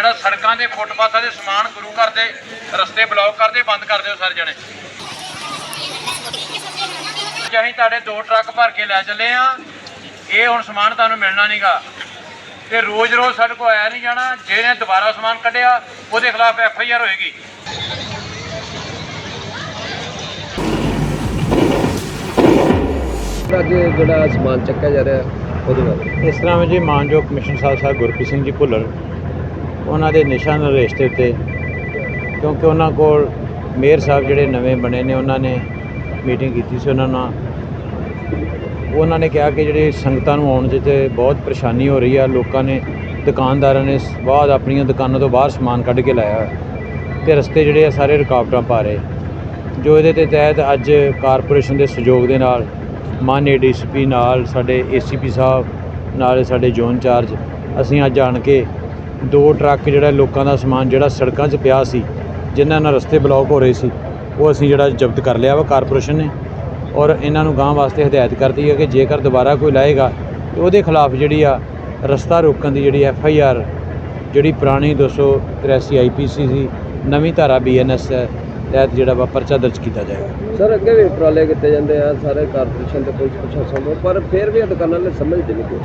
ਜਿਹੜਾ ਸੜਕਾਂ ਦੇ ਫੁੱਟਪਾਥਾਂ ਦੇ ਸਮਾਨ ਗੁਰੂ ਘਰ ਦੇ ਰਸਤੇ ਬਲੌਕ ਕਰਦੇ ਬੰਦ ਕਰ ਦਿਓ ਸਾਰੇ ਜਣੇ। ਅਸੀਂ ਤੁਹਾਡੇ ਦੋ ਟਰੱਕ ਭਰ ਕੇ ਲੈ ਚੱਲੇ ਆ ਇਹ ਹੁਣ ਸਮਾਨ ਤੁਹਾਨੂੰ ਮਿਲਣਾ ਨਹੀਂਗਾ ਤੇ ਰੋਜ਼-ਰੋਜ਼ ਸਾਡੇ ਕੋਲ ਆਇਆ ਨਹੀਂ ਜਾਣਾ ਜਿਹਨੇ ਦੁਬਾਰਾ ਸਮਾਨ ਕੱਢਿਆ ਉਹਦੇ ਖਿਲਾਫ ਐਫ ਆਈ ਆਰ ਹੋਏਗੀ। ਅੱਜ ਜਿਹੜਾ ਸਮਾਨ ਚੱਕਿਆ ਜਾ ਰਿਹਾ ਉਹਦੇ ਬਾਰੇ। ਇਸ ਤਰ੍ਹਾਂ ਵਿੱਚ ਜੀ ਮਾਨਯੋਗ ਕਮਿਸ਼ਨ ਸਾਹਿਬ ਸਾਹਿਬ ਗੁਰਪ੍ਰੀਤ ਸਿੰਘ ਜੀ ਭੁੱਲਰ ਉਹਨਾਂ ਦੇ ਨਿਸ਼ਾਨ ਰਿਸ਼ਤੇ ਦੇ ਕਿਉਂਕਿ ਉਹਨਾਂ ਕੋਲ ਮੇਅਰ ਸਾਹਿਬ ਜਿਹੜੇ ਨਵੇਂ ਬਣੇ ਨੇ, ਉਹਨਾਂ ਨੇ ਮੀਟਿੰਗ ਕੀਤੀ ਸੀ ਉਹਨਾਂ ਨਾਲ। ਉਹਨਾਂ ਨੇ ਕਿਹਾ ਕਿ ਜਿਹੜੇ ਸੰਗਤਾਂ ਨੂੰ ਆਉਣ 'ਚ ਤੇ ਬਹੁਤ ਪਰੇਸ਼ਾਨੀ ਹੋ ਰਹੀ ਆ, ਲੋਕਾਂ ਨੇ, ਦੁਕਾਨਦਾਰਾਂ ਨੇ ਬਾਅਦ ਆਪਣੀਆਂ ਦੁਕਾਨਾਂ ਤੋਂ ਬਾਹਰ ਸਮਾਨ ਕੱਢ ਕੇ ਲਾਇਆ ਹੋਇਆ ਤੇ ਰਸਤੇ ਜਿਹੜੇ ਆ ਸਾਰੇ ਰੁਕਾਵਟਾਂ ਪਾ ਰਹੇ। ਜੋ ਇਹਦੇ ਤੇ ਤਹਿਤ ਅੱਜ ਕਾਰਪੋਰੇਸ਼ਨ ਦੇ ਸਹਿਯੋਗ ਦੇ ਨਾਲ ਮਾਨਯ ਡੀਸੀਪੀ ਨਾਲ, ਸਾਡੇ ਏਸੀਪੀ ਸਾਹਿਬ ਨਾਲ ਸਾਡੇ ਜ਼ੋਨ ਚਾਰਜ ਅਸੀਂ ਅੱਜ ਆਣ ਕੇ ਦੋ ਟਰੱਕ ਜਿਹੜਾ ਲੋਕਾਂ ਦਾ ਸਮਾਨ ਜਿਹੜਾ ਸੜਕਾਂ 'ਚ ਪਿਆ ਸੀ, ਜਿਨ੍ਹਾਂ ਨਾਲ ਰਸਤੇ ਬਲੌਕ ਹੋ ਰਹੇ ਸੀ, ਉਹ ਅਸੀਂ ਜਿਹੜਾ ਜ਼ਬਤ ਕਰ ਲਿਆ ਵਾ ਕਾਰਪੋਰੇਸ਼ਨ ਨੇ ਔਰ ਇਹਨਾਂ ਨੂੰ ਗਾਂ ਵਾਸਤੇ ਹਦਾਇਤ ਕਰਤੀ ਹੈ ਕਿ ਜੇਕਰ ਦੁਬਾਰਾ ਕੋਈ ਲਾਏਗਾ, ਤੇ ਉਹਦੇ ਖਿਲਾਫ ਜਿਹੜੀ ਆ ਰਸਤਾ ਰੋਕਣ ਦੀ ਜਿਹੜੀ ਐਫ ਆਈ ਆਰ ਜਿਹੜੀ ਪੁਰਾਣੀ 283 ਆਈਪੀਸੀ ਸੀ ਨਵੀਂ ਧਾਰਾ ਬੀਐਨਐਸ ਤਹਿਤ ਜਿਹੜਾ ਵਾ ਪਰਚਾ ਦਰਜ ਕੀਤਾ ਜਾਏਗਾ। ਸਰ, ਅੱਗੇ ਵੀ ਉਪਰਾਲੇ ਕੀਤੇ ਜਾਂਦੇ ਆ, ਸਾਰੇ ਕਾਰਪੋਰੇਸ਼ਨ ਤੇ ਪੁਲਿਸ ਪ੍ਰਸ਼ਾਸਨ ਤੋਂ, ਪਰ ਫਿਰ ਵੀ ਇਹ ਦੁਕਾਨਾਂ ਵਾਲੇ ਸਮਝਦੇ ਨਹੀਂ ਕੋਈ।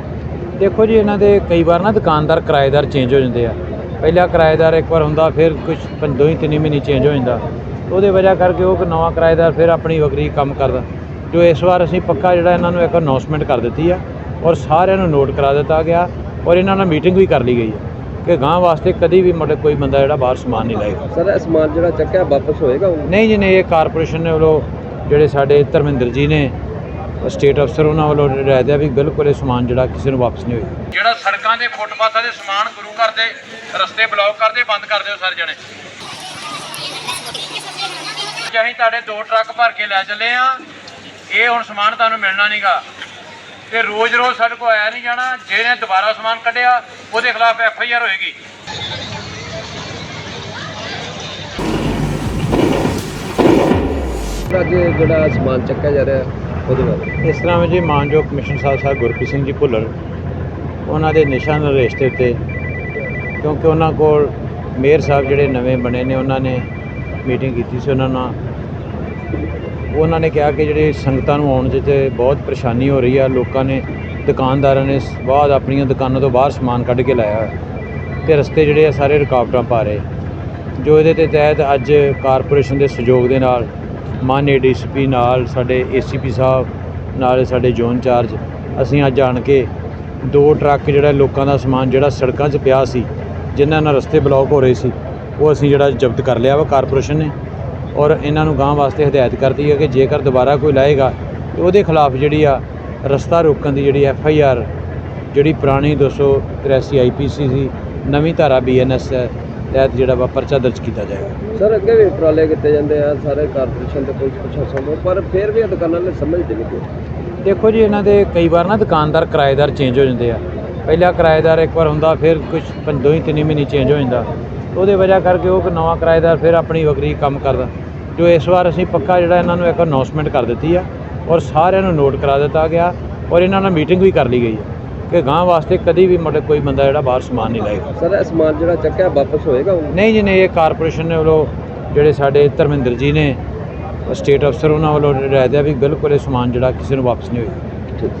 ਦੇਖੋ ਜੀ ਇਹਨਾਂ ਦੇ ਕਈ ਵਾਰ ਨਾ ਦੁਕਾਨਦਾਰ ਕਿਰਾਏਦਾਰ ਚੇਂਜ ਹੋ ਜਾਂਦੇ ਆ। ਪਹਿਲਾ ਕਿਰਾਏਦਾਰ ਇੱਕ ਵਾਰ ਹੁੰਦਾ ਫਿਰ ਕੁਝ ਦੋ ਹੀ ਤਿੰਨ ਮਹੀਨੇ ਚੇਂਜ ਹੋ ਜਾਂਦਾ। ਉਹਦੇ ਵਜ੍ਹਾ ਕਰਕੇ ਉਹ ਨਵਾਂ ਕਿਰਾਏਦਾਰ ਫਿਰ ਆਪਣੀ ਵਗਰੀ ਕੰਮ ਕਰਦਾ। ਜੋ ਇਸ ਵਾਰ ਅਸੀਂ ਪੱਕਾ ਜਿਹੜਾ ਇਹਨਾਂ ਨੂੰ ਇੱਕ ਅਨਾਉਂਸਮੈਂਟ ਕਰ ਦਿੱਤੀ ਆ ਔਰ ਸਾਰਿਆਂ ਨੂੰ ਨੋਟ ਕਰਾ ਦਿੱਤਾ ਗਿਆ ਔਰ ਇਹਨਾਂ ਨਾਲ ਮੀਟਿੰਗ ਵੀ ਕਰ ਲਈ ਗਈ ਹੈ ਕਿ ਗਾਂ ਵਾਸਤੇ ਕਦੀ ਵੀ ਮਤਲਬ ਕੋਈ ਬੰਦਾ ਜਿਹੜਾ ਬਾਹਰ ਸਮਾਨ ਨਹੀਂ ਲਾਏਗਾ। ਸਰ ਇਹ ਸਮਾਨ ਜਿਹੜਾ ਚੱਕਿਆ ਵਾਪਸ ਹੋਏਗਾ? ਨਹੀਂ ਜੀ ਨਹੀਂ ਇਹ ਕਾਰਪੋਰੇਸ਼ਨ ਨੇ ਵੱਲੋਂ ਜਿਹੜੇ ਸਾਡੇ ਧਰਮਿੰਦਰ ਜੀ ਨੇ ਸਟੇਟ ਅਫਸਰ ਉਹਨਾਂ ਵੱਲੋਂ ਹਦਾਇਤ ਹੈ ਵੀ ਬਿਲਕੁਲ ਇਹ ਸਮਾਨ ਜਿਹੜਾ ਕਿਸੇ ਨੂੰ ਵਾਪਸ ਨਹੀਂ ਹੋਏਗਾ ਜਿਹੜਾ ਸੜਕਾਂ ਦੇ ਫੁੱਟਪਾਥਾਂ ਦੇ ਸਮਾਨ ਗੁਰੂ ਘਰ ਦੇ ਰਸਤੇ ਬਲੌਕ ਕਰਦੇ ਬੰਦ ਕਰ ਦਿਓ ਸਾਰੇ ਜਣੇ। ਅਸੀਂ ਤੁਹਾਡੇ ਦੋ ਟਰੱਕ ਭਰ ਕੇ ਲੈ ਚੱਲੇ ਆ ਇਹ ਹੁਣ ਸਮਾਨ ਤੁਹਾਨੂੰ ਮਿਲਣਾ ਨਹੀਂਗਾ। ਤੇ ਰੋਜ਼-ਰੋਜ਼ ਸਾਡੇ ਕੋਲ ਆਇਆ ਨਹੀਂ ਜਾਣਾ ਜਿਹਨੇ ਦੁਬਾਰਾ ਸਮਾਨ ਕੱਢਿਆ ਉਹਦੇ ਖਿਲਾਫ ਐਫ ਆਈ ਆਰ ਹੋਏਗੀ। ਅੱਜ ਜਿਹੜਾ ਸਮਾਨ ਚੱਕਿਆ ਜਾ ਰਿਹਾ ਉਹਦੇ ਬਾਰੇ। ਇਸ ਤਰ੍ਹਾਂ ਵਿੱਚ ਜੀ ਮਾਨਯੋਗ ਕਮਿਸ਼ਨ ਸਾਹਿਬ ਸਾਹਿਬ ਗੁਰਪ੍ਰੀਤ ਸਿੰਘ ਜੀ ਭੁੱਲਰ, ਉਹਨਾਂ ਦੇ ਨਿਸ਼ਾਨ ਨਿਰਦੇਸ਼ ਦੇ ਉੱਤੇ, ਕਿਉਂਕਿ ਉਹਨਾਂ ਕੋਲ ਮੇਅਰ ਸਾਹਿਬ ਜਿਹੜੇ ਨਵੇਂ ਬਣੇ ਨੇ, ਉਹਨਾਂ ਨੇ ਮੀਟਿੰਗ ਕੀਤੀ ਸੀ ਉਹਨਾਂ ਨਾਲ। ਉਹਨਾਂ ਨੇ ਕਿਹਾ ਕਿ ਜਿਹੜੇ ਸੰਗਤਾਂ ਨੂੰ ਆਉਣ 'ਚ ਤੇ ਬਹੁਤ ਪਰੇਸ਼ਾਨੀ ਹੋ ਰਹੀ ਆ, ਲੋਕਾਂ ਨੇ, ਦੁਕਾਨਦਾਰਾਂ ਨੇ ਬਾਅਦ ਆਪਣੀਆਂ ਦੁਕਾਨਾਂ ਤੋਂ ਬਾਹਰ ਸਮਾਨ ਕੱਢ ਕੇ ਲਾਇਆ ਹੋਇਆ ਤੇ ਰਸਤੇ ਜਿਹੜੇ ਆ ਸਾਰੇ ਰੁਕਾਵਟਾਂ ਪਾ ਰਹੇ। ਜੋ ਇਹਦੇ ਤੇ ਤਹਿਤ ਅੱਜ ਕਾਰਪੋਰੇਸ਼ਨ ਦੇ ਸਹਿਯੋਗ ਦੇ ਨਾਲ ਮਾਨਯ ਡੀਸੀਪੀ ਨਾਲ ਸਾਡੇ ਏਸੀਪੀ ਸਾਹਿਬ, ਨਾਲ ਸਾਡੇ ਜ਼ੋਨ ਚਾਰਜ ਅਸੀਂ ਅੱਜ ਆਣ ਕੇ ਦੋ ਟਰੱਕ ਜਿਹੜਾ ਲੋਕਾਂ ਦਾ ਸਮਾਨ ਜਿਹੜਾ ਸੜਕਾਂ 'ਚ ਪਿਆ ਸੀ, ਜਿਨ੍ਹਾਂ ਨਾਲ ਰਸਤੇ ਬਲੌਕ ਹੋ ਰਹੇ ਸੀ, ਉਹ ਅਸੀਂ ਜਿਹੜਾ ਜ਼ਬਤ ਕਰ ਲਿਆ ਵਾ, ਕਾਰਪੋਰੇਸ਼ਨ ਨੇ। ਔਰ ਇਹਨਾਂ ਨੂੰ ਗਾਂ ਵਾਸਤੇ ਹਦਾਇਤ ਕਰਤੀ ਹੈ ਕਿ ਜੇਕਰ ਦੁਬਾਰਾ ਕੋਈ ਲਾਏਗਾ, ਤੇ ਉਹਦੇ ਖਿਲਾਫ ਜਿਹੜੀ ਆ ਰਸਤਾ ਰੋਕਣ ਦੀ ਜਿਹੜੀ ਐਫ ਆਈ ਆਰ, ਜਿਹੜੀ ਪੁਰਾਣੀ 283 ਆਈਪੀਸੀ ਸੀ ਨਵੀਂ ਧਾਰਾ ਬੀਐਨਐਸ ਤਹਿਤ ਜਿਹੜਾ ਵਾ ਪਰਚਾ ਦਰਜ ਕੀਤਾ ਜਾਏਗਾ। ਸਰ ਅੱਗੇ ਵੀ ਉਪਰਾਲੇ ਕੀਤੇ ਜਾਂਦੇ ਆ ਸਾਰੇ ਕਾਰਪੋਰੇਸ਼ਨ ਤੇ ਪੁਲਿਸ ਪ੍ਰਸ਼ਾਸਨ ਤੋਂ ਪਰ ਫਿਰ ਵੀ ਇਹ ਦੁਕਾਨਾਂ ਵਾਲੇ ਸਮਝਦੇ ਨਹੀਂ ਕੋਈ। ਦੇਖੋ ਜੀ ਇਹਨਾਂ ਦੇ ਕਈ ਵਾਰ ਨਾ ਦੁਕਾਨਦਾਰ ਕਿਰਾਏਦਾਰ ਚੇਂਜ ਹੋ ਜਾਂਦੇ ਆ। ਪਹਿਲਾ ਕਿਰਾਏਦਾਰ ਇੱਕ ਵਾਰ ਹੁੰਦਾ ਫਿਰ ਕੁਝ ਦੋ ਹੀ ਤਿੰਨ ਮਹੀਨੇ ਚੇਂਜ ਹੋ ਜਾਂਦਾ। ਉਹਦੇ ਵਜ੍ਹਾ ਕਰਕੇ ਉਹ ਨਵਾਂ ਕਿਰਾਏਦਾਰ ਫਿਰ ਆਪਣੀ ਵਗਰੀ ਕੰਮ ਕਰਦਾ। ਜੋ ਇਸ ਵਾਰ ਅਸੀਂ ਪੱਕਾ ਜਿਹੜਾ ਇਹਨਾਂ ਨੂੰ ਇੱਕ ਅਨਾਉਂਸਮੈਂਟ ਕਰ ਦਿੱਤੀ ਆ ਔਰ ਸਾਰਿਆਂ ਨੂੰ ਨੋਟ ਕਰਾ ਦਿੱਤਾ ਗਿਆ ਔਰ ਇਹਨਾਂ ਨਾਲ ਮੀਟਿੰਗ ਵੀ ਕਰ ਲਈ ਗਈ ਹੈ ਕਿ ਗਾਂ ਵਾਸਤੇ ਕਦੀ ਵੀ ਮਤਲਬ ਕੋਈ ਬੰਦਾ ਜਿਹੜਾ ਬਾਹਰ ਸਮਾਨ ਨਹੀਂ ਲਾਏਗਾ ਸਰ ਇਹ ਸਮਾਨ ਜਿਹੜਾ ਚੱਕਿਆ ਵਾਪਸ ਹੋਏਗਾ ਹੁਣ? ਨਹੀਂ ਜੀ ਨਹੀਂ ਇਹ ਕਾਰਪੋਰੇਸ਼ਨ ਨੇ ਵੱਲੋਂ ਜਿਹੜੇ ਸਾਡੇ ਧਰਮਿੰਦਰ ਜੀ ਨੇ ਸਟੇਟ ਅਫਸਰ ਉਹਨਾਂ ਵੱਲੋਂ ਹਦਾਇਤ ਹੈ ਵੀ ਬਿਲਕੁਲ ਇਹ ਸਮਾਨ ਜਿਹੜਾ ਕਿਸੇ ਨੂੰ ਵਾਪਸ ਨਹੀਂ ਹੋਏਗਾ